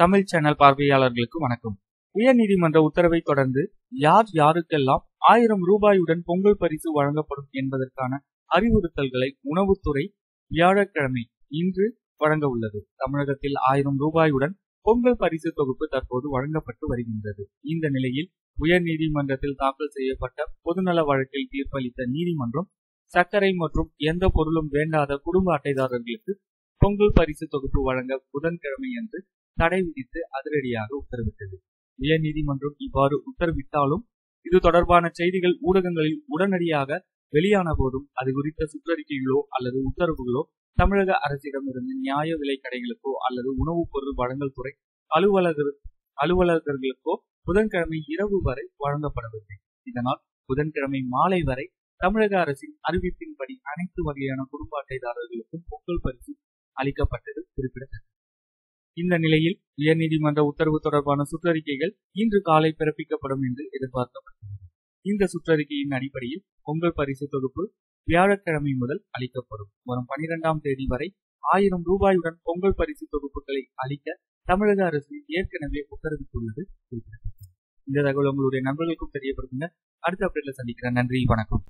Tamil channel பார்வையாளர்களுக்கு வணக்கம். உயர்நீதிமன்ற உத்தரவை தொடர்ந்து யார் யாருக்கெல்லாம் ஆயிரம் ரூபாயுடன் பொங்கல் பரிசு வழங்கப்படும் என்பதற்கான அறிவுறுத்தல்களை உணவுத்துறை வியாழக்கிழமை இன்று வழங்க உள்ளது. தமிழகத்தில் ஆயிரம் ரூபாயுடன் பொங்கல் பரிசு தொகுப்பு தற்போது வழங்கப்பட்டு வருகின்றது. இந்த நிலையில் உயர்நீதிமன்றத்தில் தாக்கல் செய்யப்பட்ட பொதுநல வழக்கில் தீர்ப்பளித்த நீதிமன்றம் சர்க்கரை மற்றும் எந்த பொருளும் வேண்டாத குடும்ப அட்டைதாரர்களுக்கு பொங்கல் பரிசு தொகுப்பு வழங்க புதன்கிழமை அன்று தடை விதித்து அதிரடியாக உத்தரவிட்டது. உயர்நீதிமன்றம் இவ்வாறு உத்தரவிட்டாலும் இது தொடர்பான செய்திகள் ஊடகங்களில் உடனடியாக வெளியான போதும் அது குறித்த சுற்றறிக்கைகளோ அல்லது உத்தரவுகளோ தமிழக அரசிடமிருந்து நியாய விலை கடைகளுக்கோ அல்லது உணவுப் பொருள் வழங்கல் துறை அலுவலகர் அலுவலகர்களுக்கோ புதன்கிழமை இரவு வரை வழங்கப்படவில்லை. இதனால் புதன்கிழமை மாலை வரை தமிழக அரசின் அறிவிப்பின்படி அனைத்து வகையான குடும்ப அட்டைதாரர்களுக்கும் பொங்கல் பரிசு அளிக்கப்பட்டது குறிப்பிடத்தக்கது. இந்த நிலையில் உயர்நீதிமன்ற உத்தரவு தொடர்பான சுற்றறிக்கைகள் இன்று காலை பிறப்பிக்கப்படும் என்று எதிர்பார்க்கப்படுகிறது இந்த சுற்றறிக்கையின் அடிப்படையில் பொங்கல் பரிசு தொகுப்பு வியாழக்கிழமை முதல் அளிக்கப்படும். வரும் பனிரெண்டாம் தேதி வரை ஆயிரம் ரூபாயுடன் பொங்கல் பரிசு தொகுப்புகளை அளிக்க தமிழக அரசு ஏற்கனவே உத்தரவிட்டுள்ளது. குறிப்பிடத்தக்கது இந்த தகவல் உங்களுடைய நண்பர்களுக்கும் தெரியப்படுத்துங்க. அடுத்த அப்டேட்ல சந்திக்கிறேன். நன்றி. வணக்கம்.